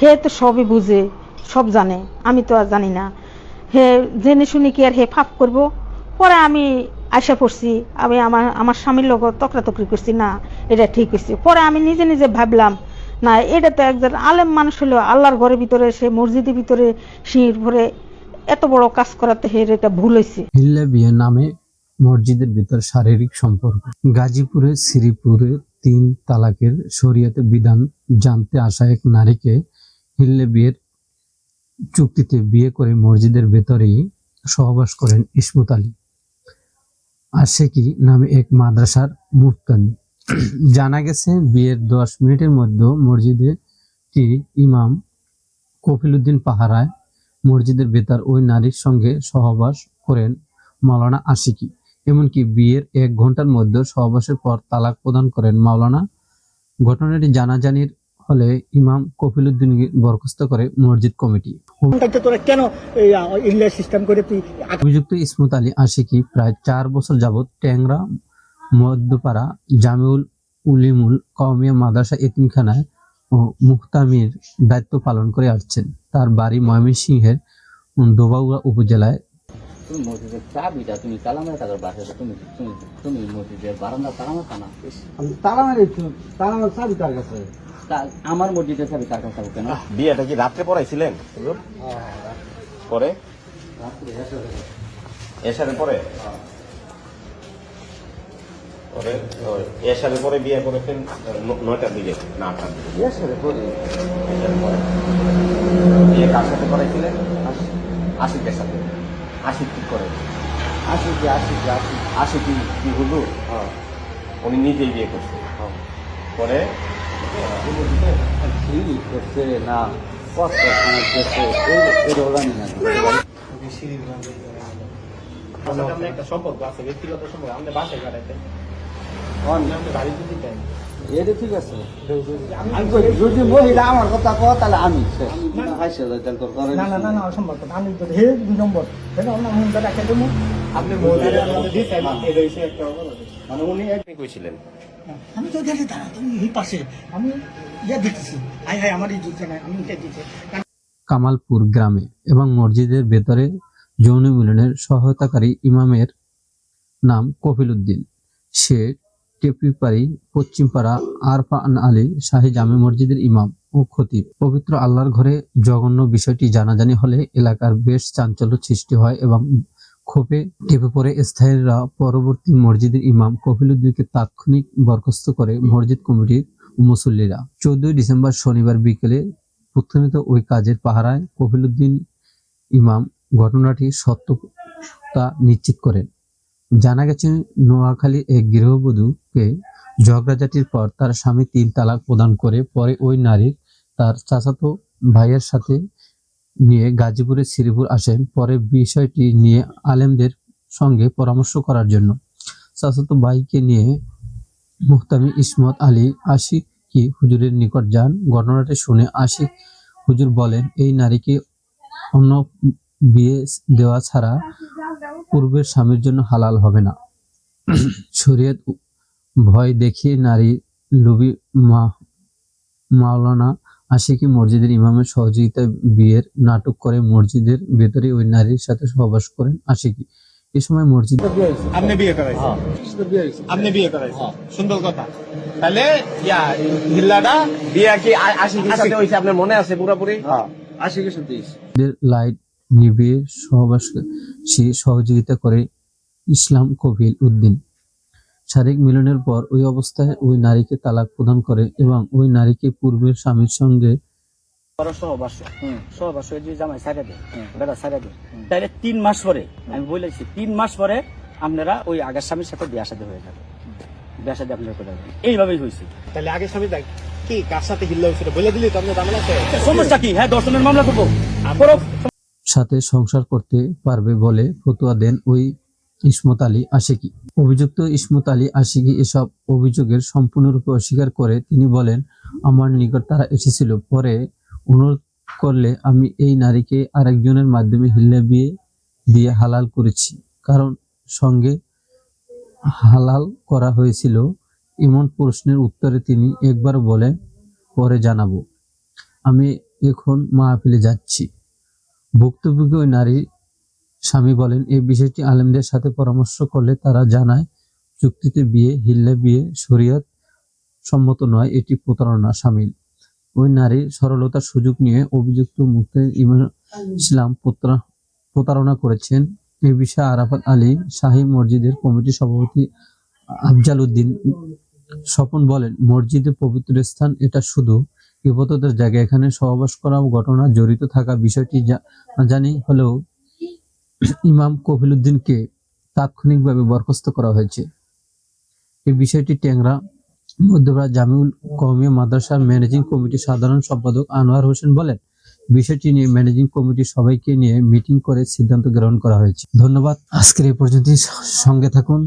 হে তো সবই বুঝে, সব জানে, আমি তো আর জানি না। হে জেনে শুনে কি আর হে ফাপ করব? পরে আমি আশা করছি আমি আমার আমার স্বামীর লগত তকরাতকরি করছি, না, এটা ঠিক হয়েছে পরে আমি নিজে নিজে ভাবলাম, না, এটা তো একজন আলেম মানুষ হলো, আল্লাহর ঘরের ভিতরে, সে মসজিদের ভিতরে শির ভরে এত বড় কাজ করাতে হের এটা ভুল হয়েছে হিল্লা বিয়ে নামে মসজিদের ভিতর শারীরিক সম্পর্ক। গাজীপুরের শ্রীপুরে তিন তালাকের শরীয়তে বিধান জানতে আসা এক নারীকে হিল্লে বিয়ের চুক্তিতে বিয়ে করে মসজিদের ভেতরেই সহবাস করেন ইসমত আলী। আশেকি নামে এক মাদ্রাসার মুফতানি। জানা গেছে বিয়ের দশ মিনিটের মধ্যে মসজিদে টি ইমাম কফিলুদ্দিন পাহারায় মসজিদের ভেতর ওই নারীর সঙ্গে সহবাস করেন মাওলানা আশিকি। এমনকি বিয়ের এক ঘণ্টার মধ্যে সহবাসের পর তালাক প্রদান করেন মাওলানা। ঘটনাটি জানাজানির হলে ইমাম কফিলুদ্দিনকে বরখাস্ত করে মসজিদ কমিটি। তাইতে তোরা কেন ইংলিশ সিস্টেম করে তুই অভিযুক্ত ইসমত আলী আশিকি প্রায় চার বছর যাবৎ ট্যাংরা মধ্যপাড়া জামিউল উলিমুল কওমিয়া মাদ্রাসা এতিমখানায় ও মুহতামির দায়িত্ব পালন করে আসছেন। তার বাড়ি ময়মনসিংহের দোবাউড়া উপজেলায় তুমি মসজিদের চাবিটা তুমি তালামের টাকার বাসাতে তুমি তুমি তুমি মসজিদের বারান্দা তালামা কানা আমি তালা মারি তালা মারি চাবি তার কাছে? আমার মসজিদের চাবি তার কাছে কেন? বিয়েটা কি রাত্রে পড়াইছিলেন? পরে? এসারে পরে? পরে এসারে পরে বিয়ে করেছেন ন- নয়টার দিকে না আটটার দিকে। এসারে পরে। বিয়ে কার সাথে করাইছিলেন? আশিকের সাথে। আশিক কি করে। আসি কি আসি কি আসি কি কি হলো উনি নিজেই বিয়ে করছে। পরে? কি করছে না কষ্ট করছে এটা জানি না একটা সম্পর্ক আছে ব্যক্তিগত সম্পর্ক আমাদের বাসায় আমাদের বাড়িতে দিতেন। এটা ঠিক আছে। আমি যদি মহিলা আমার কথা কয় তাহলে আমি হাসে তাহলে তোর করে না না না না অসম্ভব আমি তো হে দুই নম্বর। হে না আমি রাখে দেবো। আপনি মহিলাদের মধ্যে দিতেন এই রয়েছে একটা মানে উনি একই কইছিলেন। আমি তো গেলে দাঁড়া তুমি এই পাশে। আমি ইয়ে দেখতেছি। হাই হাই আমার এই আমি এটা কামালপুর গ্রামে এবং মসজিদের ভেতরে যৌন মিলনের সহায়তাকারী ইমামের নাম কফিল উদ্দিন। সে টেপিপাড়ি পশ্চিমপাড়া আরফান আলী শাহী জামে মসজিদের ইমাম ও খতিব। পবিত্র আল্লাহর ঘরে জঘন্য বিষয়টি জানাজানি হলে এলাকার বেশ চাঞ্চল্য সৃষ্টি হয় এবং ক্ষোভে টেপে পড়ে স্থায়ীরা পরবর্তী মসজিদের ইমাম কফিলউদ্দিনকে তাৎক্ষণিক বরখাস্ত করে মসজিদ কমিটির মুসল্লিরা। চোদ্দই ডিসেম্বর শনিবার বিকেলে প্রথমিত ওই কাজের পাহারায় কফিলউদ্দিন ইমাম ঘটনাটি সত্যতা নিশ্চিত করেন। জানা গেছে, নোয়াখালী এক গৃহবধূকে ঝগড়াঝাটির পর তার স্বামী তিন তালাক প্রদান করে, পরে ওই নারীর তার চাচাতো ভাইয়ের সাথে নিয়ে গাজীপুরের শ্রীপুর আসেন। পরে বিষয়টি নিয়ে আলেমদের সঙ্গে পরামর্শ করার জন্য চাচাতো ভাইকে নিয়ে মুহতামি ইসমত আলী আশিক কি হুজুরের নিকট যান। ঘটনাটি শুনে আশিক হুজুর বলেন, এই নারীকে অন্য বিয়ে দেওয়া ছাড়া পূর্বের স্বামীর জন্য হালাল হবে না। শরীয়ত ভয় দেখিয়ে নারী লুবি মা- মাওলানা আশিকি মসজিদের ইমামের সহযোগিতায় বিয়ের নাটক করে মসজিদের ভেতরে ওই নারীর সাথে সহবাস করেন আশিকি। এ সময় মসজিদ আপনি বিয়ে করাইছেন আপনি বিয়ে করাইছেন সুন্দর কথা। তাহলে ইয়া হিল্লাটা বিয়ে কি আশিকির সাথে হয়েছে? আপনার মনে আছে পুরোপুরি? আশিকের সাথে লাইট নিভিয়ে সহবাস সে সহযোগিতা করে ইসলাম কবিল উদ্দিন। শারীরিক মিলনের পর ওই অবস্থায় ওই নারীকে তালাক প্রদান করে এবং ওই নারীকে পূর্বের স্বামীর সঙ্গে তিন মাস পরে আমি বলেছি তিন মাস পরে আপনারা ওই আগের স্বামীর সাথে বিয়া সাথে হয়ে যাবে। বিয়া সাথে আপনারা করে যাবেন। এইভাবেই হয়েছে। তাহলে আগে স্বামী দেখ কি কার সাথে হিল্লা হয়েছিল বলে দিলি তো আপনার আছে। সমস্যা কি? হ্যাঁ দর্শনের মামলা করব। করো। সাথে সংসার করতে পারবে বলে ফতোয়া দেন ওই ইসমত আলী আশিকি। অভিযুক্ত ইসমত আলী আশিকি এসব অভিযোগের সম্পূর্ণরূপে অস্বীকার করে তিনি বলেন, আমার নিকট তারা এসেছিল। পরে অনুরোধ করলে আমি এই নারীকে আরেকজনের মাধ্যমে হিল্লা বিয়ে দিয়ে হালাল করেছি। কারণ সঙ্গে হালাল করা হয়েছিল এমন প্রশ্নের উত্তরে তিনি একবার বলেন, পরে জানাব। আমি এখন মাহফিলে যাচ্ছি। ভুক্তভোগী ওই নারী স্বামী বলেন, এই বিষয়টি আলেমদের সাথে পরামর্শ করলে তারা জানায়, চুক্তিতে বিয়ে, হিল্লা বিয়ে, শরীয়ত সম্মত নয়, এটি প্রতারণা সামিল। ওই নারীর সরলতার সুযোগ নিয়ে অভিযুক্ত মুক্তি ইমান ইসলাম প্রতার- প্রতারণা করেছেন। এ বিষয়ে আরাফাত আলী শাহী মসজিদের কমিটির সভাপতি আফজাল উদ্দিন স্বপন বলেন মসজিদের পবিত্র স্থান, এটা শুধু ইবাদতের জায়গা এখানে সহবাস করা ঘটনা, জড়িত থাকা বিষয়টি জানি হলেও ইমাম কফিলুদ্দিনকে তাৎক্ষণিকভাবে বরখাস্ত করা হয়েছে। এই বিষয়টি ট্যাংরা মধ্যপাড়া জামিউল কওমিয়া মাদ্রাসার ম্যানেজিং কমিটির সাধারণ সম্পাদক আনোয়ার হোসেন বলেন, বিষয়টি নিয়ে ম্যানেজিং কমিটির সবাইকে নিয়ে মিটিং করে সিদ্ধান্ত গ্রহণ করা হয়েছে। ধন্যবাদ। আজকের এই পর্যন্তই। সঙ্গে থাকুন।